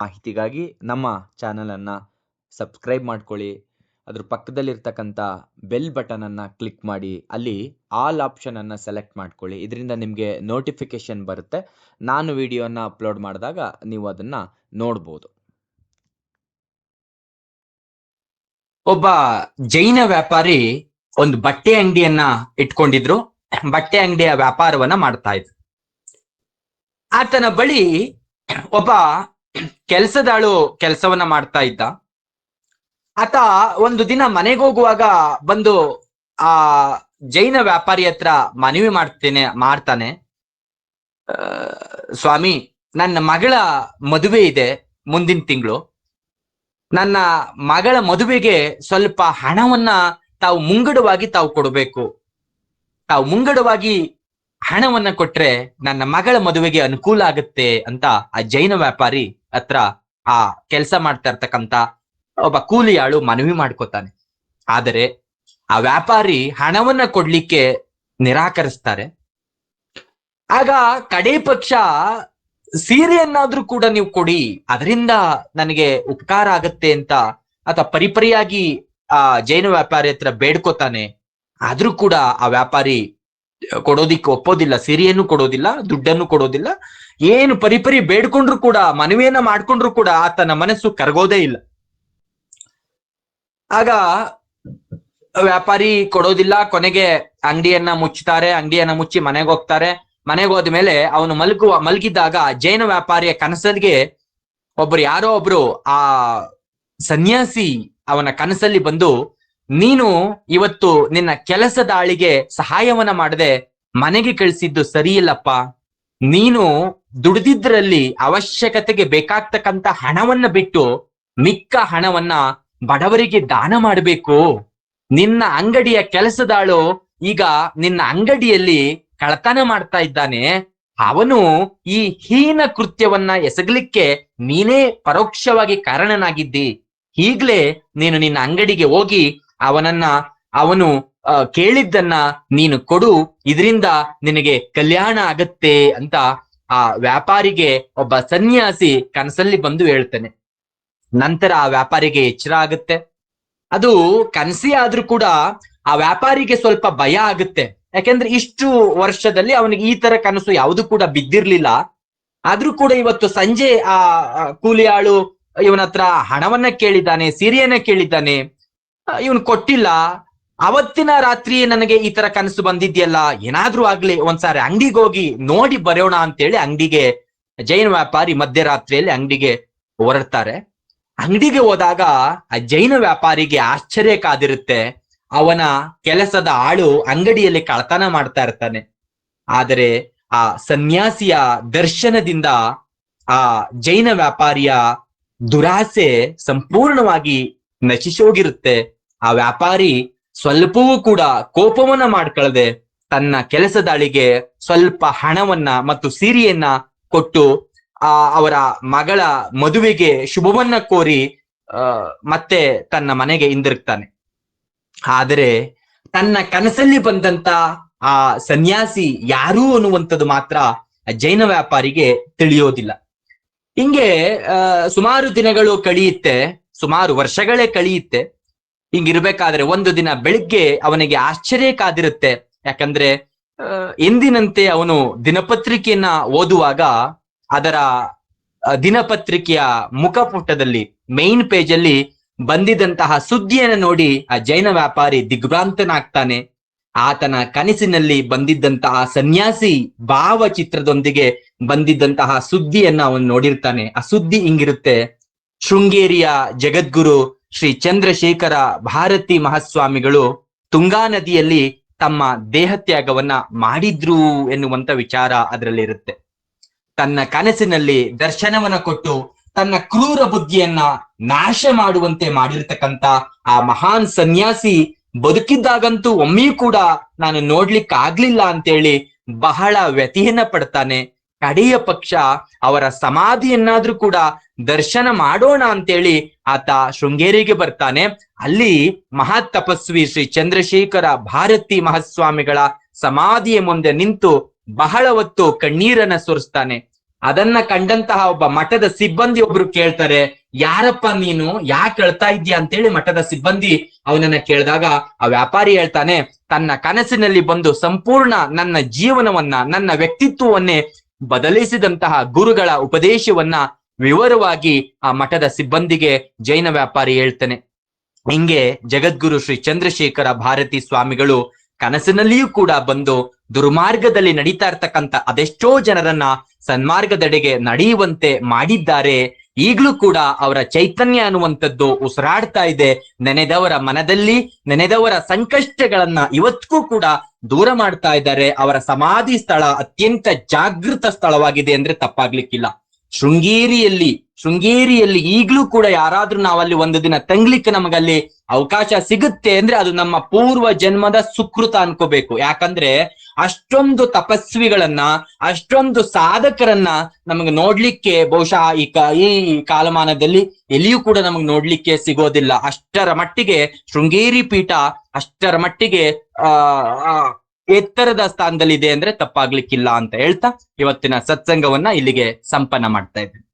ಮಾಹಿತಿಗಾಗಿ ನಮ್ಮ ಚಾನಲನ್ನು ಸಬ್ಸ್ಕ್ರೈಬ್ ಮಾಡ್ಕೊಳ್ಳಿ. ಅದ್ರ ಪಕ್ಕದಲ್ಲಿರ್ತಕ್ಕಂಥ ಬೆಲ್ ಬಟನನ್ನು ಕ್ಲಿಕ್ ಮಾಡಿ. ಅಲ್ಲಿ ಆಲ್ ಆಪ್ಷನನ್ನು ಸೆಲೆಕ್ಟ್ ಮಾಡ್ಕೊಳ್ಳಿ. ಇದರಿಂದ ನಿಮಗೆ ನೋಟಿಫಿಕೇಷನ್ ಬರುತ್ತೆ. ನಾನು ವಿಡಿಯೋನ ಅಪ್ಲೋಡ್ ಮಾಡಿದಾಗ ನೀವು ಅದನ್ನು ನೋಡ್ಬೋದು. ಒಬ್ಬ ಜೈನ ವ್ಯಾಪಾರಿ ಒಂದು ಬಟ್ಟೆ ಅಂಗಡಿಯನ್ನ ಇಟ್ಕೊಂಡಿದ್ರು. ಬಟ್ಟೆ ಅಂಗಡಿಯ ವ್ಯಾಪಾರವನ್ನ ಮಾಡ್ತಾ ಇದ್ರು ಆತನ ಬಳಿ ಒಬ್ಬ ಕೆಲಸದಾಳು ಕೆಲಸವನ್ನ ಮಾಡ್ತಾ ಇದ್ದ. ಆತ ಒಂದು ದಿನ ಮನೆಗೆ ಹೋಗುವಾಗ ಬಂದು, ಆ ಜೈನ ವ್ಯಾಪಾರಿ ಹತ್ರ ಮನವಿ ಮಾಡ್ತೇನೆ, ಮಾಡ್ತಾನೆ. ಸ್ವಾಮಿ, ನನ್ನ ಮಗಳ ಮದುವೆ ಇದೆ ಮುಂದಿನ ತಿಂಗಳು. ನನ್ನ ಮಗಳ ಮದುವೆಗೆ ಸ್ವಲ್ಪ ಹಣವನ್ನ ತಾವು ಮುಂಗಡವಾಗಿ ತಾವು ಕೊಡಬೇಕು. ತಾವು ಮುಂಗಡವಾಗಿ ಹಣವನ್ನ ಕೊಟ್ರೆ ನನ್ನ ಮಗಳ ಮದುವೆಗೆ ಅನುಕೂಲ ಆಗುತ್ತೆ ಅಂತ ಆ ಜೈನ ವ್ಯಾಪಾರಿ ಹತ್ರ ಆ ಕೆಲಸ ಮಾಡ್ತಾ ಇರ್ತಕ್ಕಂತ ಒಬ್ಬ ಕೂಲಿಯಾಳು ಮನವಿ ಮಾಡ್ಕೋತಾನೆ. ಆದರೆ ಆ ವ್ಯಾಪಾರಿ ಹಣವನ್ನ ಕೊಡ್ಲಿಕ್ಕೆ ನಿರಾಕರಿಸ್ತಾರೆ. ಆಗ ಕಡೆ ಪಕ್ಷ ಸೀರೆಯನ್ನಾದ್ರೂ ಕೂಡ ನೀವು ಕೊಡಿ, ಅದರಿಂದ ನನಗೆ ಉಪಕಾರ ಆಗತ್ತೆ ಅಂತ ಆತ ಪರಿಪರಿಯಾಗಿ ಆ ಜೈನ ವ್ಯಾಪಾರಿ ಹತ್ರ ಬೇಡ್ಕೋತಾನೆ. ಆದ್ರೂ ಕೂಡ ಆ ವ್ಯಾಪಾರಿ ಕೊಡೋದಿಕ್ಕೆ ಒಪ್ಪೋದಿಲ್ಲ, ಸಿರಿಯನ್ನು ಕೊಡೋದಿಲ್ಲ, ದುಡ್ಡನ್ನು ಕೊಡೋದಿಲ್ಲ, ಏನು ಪರಿಪರಿ ಬೇಡ್ಕೊಂಡ್ರು ಕೂಡ, ಮನವಿಯನ್ನ ಮಾಡ್ಕೊಂಡ್ರು ಕೂಡ ಆತನ ಮನಸ್ಸು ಕರಗೋದೇ ಇಲ್ಲ. ಆಗ ವ್ಯಾಪಾರಿ ಕೊಡೋದಿಲ್ಲ, ಕೊನೆಗೆ ಅಂಗಡಿಯನ್ನ ಮುಚ್ಚುತ್ತಾರೆ, ಅಂಗಡಿಯನ್ನ ಮುಚ್ಚಿ ಮನೆಗೆ ಹೋಗ್ತಾರೆ. ಮನೆಗೆ ಹೋದ್ಮೇಲೆ ಅವನು ಮಲಗುವ, ಮಲಗಿದ್ದಾಗ ಜೈನ ವ್ಯಾಪಾರಿಯ ಕನಸಲ್ಲಿಗೆ ಒಬ್ರು ಯಾರೋ ಒಬ್ರು ಆ ಸನ್ಯಾಸಿ ಅವನ ಕನಸಲ್ಲಿ ಬಂದು ನೀನು ಇವತ್ತು ನಿನ್ನ ಕೆಲಸದಾಳಿಗೆ ಸಹಾಯವನ್ನ ಮಾಡದೆ ಮನೆಗೆ ಕಳಿಸಿದ್ದು ಸರಿಯಿಲ್ಲಪ್ಪ. ನೀನು ದುಡಿದಿದ್ರಲ್ಲಿ ಅವಶ್ಯಕತೆಗೆ ಬೇಕಾಗ್ತಕ್ಕಂತ ಹಣವನ್ನ ಬಿಟ್ಟು ಮಿಕ್ಕ ಹಣವನ್ನ ಬಡವರಿಗೆ ದಾನ ಮಾಡಬೇಕು. ನಿನ್ನ ಅಂಗಡಿಯ ಕೆಲಸದಾಳು ಈಗ ನಿನ್ನ ಅಂಗಡಿಯಲ್ಲಿ ಕಳತನ ಮಾಡ್ತಾ ಇದ್ದಾನೆ. ಅವನು ಈ ಹೀನ ಕೃತ್ಯವನ್ನ ಎಸಗಲಿಕ್ಕೆ ನೀನೇ ಪರೋಕ್ಷವಾಗಿ ಕಾರಣನಾಗಿದ್ದಿ. ಈಗ್ಲೇ ನೀನು ನಿನ್ನ ಅಂಗಡಿಗೆ ಹೋಗಿ ಅವನನ್ನ ಅವನು ಕೇಳಿದ್ದನ್ನ ನೀನು ಕೊಡು, ಇದರಿಂದ ನಿನಗೆ ಕಲ್ಯಾಣ ಆಗತ್ತೆ ಅಂತ ಆ ವ್ಯಾಪಾರಿಗೆ ಒಬ್ಬ ಸನ್ಯಾಸಿ ಕನಸಲ್ಲಿ ಬಂದು ಹೇಳ್ತಾನೆ. ನಂತರ ಆ ವ್ಯಾಪಾರಿಗೆ ಎಚ್ಚರ ಆಗುತ್ತೆ. ಅದು ಕನಸಿ ಆದ್ರೂ ಕೂಡ ಆ ವ್ಯಾಪಾರಿಗೆ ಸ್ವಲ್ಪ ಭಯ ಆಗುತ್ತೆ. ಯಾಕೆಂದ್ರೆ ಇಷ್ಟು ವರ್ಷದಲ್ಲಿ ಅವನಿಗೆ ಈ ತರ ಕನಸು ಯಾವುದು ಕೂಡ ಬಿದ್ದಿರ್ಲಿಲ್ಲ. ಆದ್ರೂ ಕೂಡ ಇವತ್ತು ಸಂಜೆ ಆ ಕೂಲಿಯಾಳು ಇವನ ಹತ್ರ ಹಣವನ್ನ ಕೇಳಿದ್ದಾನೆ, ಸೀರೆಯನ್ನ ಕೇಳಿದ್ದಾನೆ. ಇವನು ಕೊಟ್ಟಿಲ್ಲ. ಅವತ್ತಿನ ರಾತ್ರಿ ನನಗೆ ಈ ತರ ಕನಸು ಬಂದಿದ್ಯಲ್ಲ, ಏನಾದ್ರೂ ಆಗ್ಲಿ, ಒಂದ್ಸಾರಿ ಅಂಗಡಿಗೆ ಹೋಗಿ ನೋಡಿ ಬರೋಣ ಅಂತೇಳಿ ಅಂಗಡಿಗೆ, ಜೈನ ವ್ಯಾಪಾರಿ ಮಧ್ಯರಾತ್ರಿಯಲ್ಲಿ ಅಂಗಡಿಗೆ ಹೊರಡ್ತಾರೆ. ಅಂಗಡಿಗೆ ಹೋದಾಗ ಆ ಜೈನ ವ್ಯಾಪಾರಿಗೆ ಆಶ್ಚರ್ಯ ಕಾದಿರುತ್ತೆ. ಅವನ ಕೆಲಸದ ಆಳು ಅಂಗಡಿಯಲ್ಲಿ ಕಳತನ ಮಾಡ್ತಾ ಇರ್ತಾನೆ. ಆದರೆ ಆ ಸನ್ಯಾಸಿಯ ದರ್ಶನದಿಂದ ಆ ಜೈನ ವ್ಯಾಪಾರಿಯ ದುರಾಸೆ ಸಂಪೂರ್ಣವಾಗಿ ನಶಿಸೋಗಿರುತ್ತೆ. ಆ ವ್ಯಾಪಾರಿ ಸ್ವಲ್ಪವೂ ಕೂಡ ಕೋಪವನ್ನ ಮಾಡ್ಕೊಳ್ಳದೆ ತನ್ನ ಕೆಲಸದಾಳಿಗೆ ಸ್ವಲ್ಪ ಹಣವನ್ನ ಮತ್ತು ಸೀರೆಯನ್ನ ಕೊಟ್ಟು ಆ ಅವರ ಮಗಳ ಮದುವೆಗೆ ಶುಭವನ್ನ ಕೋರಿ ಮತ್ತೆ ತನ್ನ ಮನೆಗೆ ಹಿಂದಿರುಗ್ತಾನೆ. ಆದರೆ ತನ್ನ ಕನಸಲ್ಲಿ ಬಂದಂತ ಆ ಸನ್ಯಾಸಿ ಯಾರು ಅನ್ನುವಂಥದ್ದು ಮಾತ್ರ ಜೈನ ವ್ಯಾಪಾರಿಗೆ ತಿಳಿಯೋದಿಲ್ಲ. ಹಿಂಗೆ ಸುಮಾರು ದಿನಗಳು ಕಳೆಯುತ್ತೆ, ಸುಮಾರು ವರ್ಷಗಳೇ ಕಳೆಯುತ್ತೆ. ಹಿಂಗಿರ್ಬೇಕಾದ್ರೆ ಒಂದು ದಿನ ಬೆಳಿಗ್ಗೆ ಅವನಿಗೆ ಆಶ್ಚರ್ಯ ಕಾದಿರುತ್ತೆ. ಯಾಕಂದ್ರೆ ಎಂದಿನಂತೆ ಅವನು ದಿನಪತ್ರಿಕೆಯನ್ನ ಓದುವಾಗ ಅದರ ದಿನಪತ್ರಿಕೆಯ ಮುಖಪುಟದಲ್ಲಿ ಮೇನ್ ಪೇಜ್ ಅಲ್ಲಿ ಬಂದಿದಂತಹ ಸುದ್ದಿಯನ್ನು ನೋಡಿ ಆ ಜೈನ ವ್ಯಾಪಾರಿ ದಿಗ್ಭ್ರಾಂತನಾಗ್ತಾನೆ. ಆತನ ಕನಸಿನಲ್ಲಿ ಬಂದಿದ್ದಂತಹ ಸನ್ಯಾಸಿ ಭಾವಚಿತ್ರದೊಂದಿಗೆ ಬಂದಿದ್ದಂತಹ ಸುದ್ದಿಯನ್ನ ಅವನು ನೋಡಿರ್ತಾನೆ. ಆ ಸುದ್ದಿ ಹಿಂಗಿರುತ್ತೆ. ಶೃಂಗೇರಿಯ ಜಗದ್ಗುರು ಶ್ರೀ ಚಂದ್ರಶೇಖರ ಭಾರತಿ ಮಹಾಸ್ವಾಮಿಗಳು ತುಂಗಾ ನದಿಯಲ್ಲಿ ತಮ್ಮ ದೇಹತ್ಯಾಗವನ್ನ ಮಾಡಿದ್ರು ಎನ್ನುವಂತ ವಿಚಾರ ಅದರಲ್ಲಿ ಇರುತ್ತೆ ತನ್ನ ಕನಸಿನಲ್ಲಿ ದರ್ಶನವನ್ನ ಕೊಟ್ಟು ತನ್ನ ಕ್ರೂರ ಬುದ್ಧಿಯನ್ನ ನಾಶ ಮಾಡುವಂತೆ ಮಾಡಿರ್ತಕ್ಕಂತ ಆ ಮಹಾನ್ ಸನ್ಯಾಸಿ ಬದುಕಿದ್ದಾಗಂತೂ ಒಮ್ಮೆಯೂ ಕೂಡ ನಾನು ನೋಡ್ಲಿಕ್ಕೆ ಆಗ್ಲಿಲ್ಲ ಅಂತೇಳಿ ಬಹಳ ವ್ಯತಿಯನ್ನ ಪಡ್ತಾನೆ. ಕಡೆಯ ಪಕ್ಷ ಅವರ ಸಮಾಧಿಯನ್ನಾದ್ರೂ ಕೂಡ ದರ್ಶನ ಮಾಡೋಣ ಅಂತೇಳಿ ಆತ ಶೃಂಗೇರಿಗೆ ಬರ್ತಾನೆ. ಅಲ್ಲಿ ಮಹಾ ತಪಸ್ವಿ ಶ್ರೀ ಚಂದ್ರಶೇಖರ ಭಾರತಿ ಮಹಾಸ್ವಾಮಿಗಳ ಸಮಾಧಿಯ ಮುಂದೆ ನಿಂತು ಬಹಳ ಹೊತ್ತು ಕಣ್ಣೀರನ್ನ ಸುರಿಸ್ತಾನೆ. ಅದನ್ನ ಕಂಡಂತಹ ಒಬ್ಬ ಮಠದ ಸಿಬ್ಬಂದಿ ಒಬ್ರು ಕೇಳ್ತಾರೆ, ಯಾರಪ್ಪ ನೀನು? ಯಾಕೆ ಹೇಳ್ತಾ ಇದ್ಯಾ ಅಂತೇಳಿ ಮಠದ ಸಿಬ್ಬಂದಿ ಅವನನ್ನ ಕೇಳಿದಾಗ ಆ ವ್ಯಾಪಾರಿ ಹೇಳ್ತಾನೆ, ತನ್ನ ಕನಸಿನಲ್ಲಿ ಬಂದು ಸಂಪೂರ್ಣ ನನ್ನ ಜೀವನವನ್ನ, ನನ್ನ ವ್ಯಕ್ತಿತ್ವವನ್ನೇ ಬದಲಿಸಿದಂತಹ ಗುರುಗಳ ಉಪದೇಶವನ್ನ ವಿವರವಾಗಿ ಆ ಮಠದ ಸಿಬ್ಬಂದಿಗೆ ಜೈನ ವ್ಯಾಪಾರಿ ಹೇಳ್ತಾನೆ. ಹಿಂಗೆ ಜಗದ್ಗುರು ಶ್ರೀ ಚಂದ್ರಶೇಖರ ಭಾರತಿ ಸ್ವಾಮಿಗಳು ಕನಸಿನಲ್ಲಿಯೂ ಕೂಡ ಬಂದು ದುರ್ಮಾರ್ಗದಲ್ಲಿ ನಡೀತಾ ಇರ್ತಕ್ಕಂಥ ಅದೆಷ್ಟೋ ಜನರನ್ನ ಸನ್ಮಾರ್ಗದೆಡೆಗೆ ನಡೆಯುವಂತೆ ಮಾಡಿದ್ದಾರೆ. ಈಗಲೂ ಕೂಡ ಅವರ ಚೈತನ್ಯ ಅನ್ನುವಂಥದ್ದು ಉಸಿರಾಡ್ತಾ ಇದೆ. ನೆನೆದವರ ಮನದಲ್ಲಿ, ನೆನೆದವರ ಸಂಕಷ್ಟಗಳನ್ನ ಇವತ್ತಿಗೂ ಕೂಡ ದೂರ ಮಾಡ್ತಾ ಇದ್ದಾರೆ. ಅವರ ಸಮಾಧಿ ಸ್ಥಳ ಅತ್ಯಂತ ಜಾಗೃತ ಸ್ಥಳವಾಗಿದೆ ಅಂದ್ರೆ ತಪ್ಪಾಗ್ಲಿಕ್ಕಿಲ್ಲ. ಶೃಂಗೇರಿಯಲ್ಲಿ ಶೃಂಗೇರಿಯಲ್ಲಿ ಈಗಲೂ ಕೂಡ ಯಾರಾದ್ರೂ ನಾವಲ್ಲಿ ಒಂದು ದಿನ ತಂಗ್ಲಿಕ್ಕೆ ನಮಗಲ್ಲಿ ಅವಕಾಶ ಸಿಗುತ್ತೆ ಅಂದ್ರೆ ಅದು ನಮ್ಮ ಪೂರ್ವ ಜನ್ಮದ ಸುಕೃತ ಅನ್ಕೋಬೇಕು. ಯಾಕಂದ್ರೆ ಅಷ್ಟೊಂದು ತಪಸ್ವಿಗಳನ್ನ ಅಷ್ಟೊಂದು ಸಾಧಕರನ್ನ ನಮಗೆ ನೋಡ್ಲಿಕ್ಕೆ ಬಹುಶಃ ಈ ಈ ಕಾಲಮಾನದಲ್ಲಿ ಎಲ್ಲಿಯೂ ಕೂಡ ನಮಗೆ ನೋಡ್ಲಿಕ್ಕೆ ಸಿಗೋದಿಲ್ಲ. ಅಷ್ಟರ ಮಟ್ಟಿಗೆ ಶೃಂಗೇರಿ ಪೀಠ ಅಷ್ಟರ ಮಟ್ಟಿಗೆ ಆ, ಎತ್ತರದ ಸ್ಥಾನದಲ್ಲಿದೆ ಅಂದ್ರೆ ತಪ್ಪಾಗ್ಲಿಕ್ಕಿಲ್ಲ ಅಂತ ಹೇಳ್ತಾ ಇವತ್ತಿನ ಸತ್ಸಂಗವನ್ನ ಇಲ್ಲಿಗೆ ಸಂಪನ್ನ ಮಾಡ್ತಾ ಇದ್ದೇನೆ.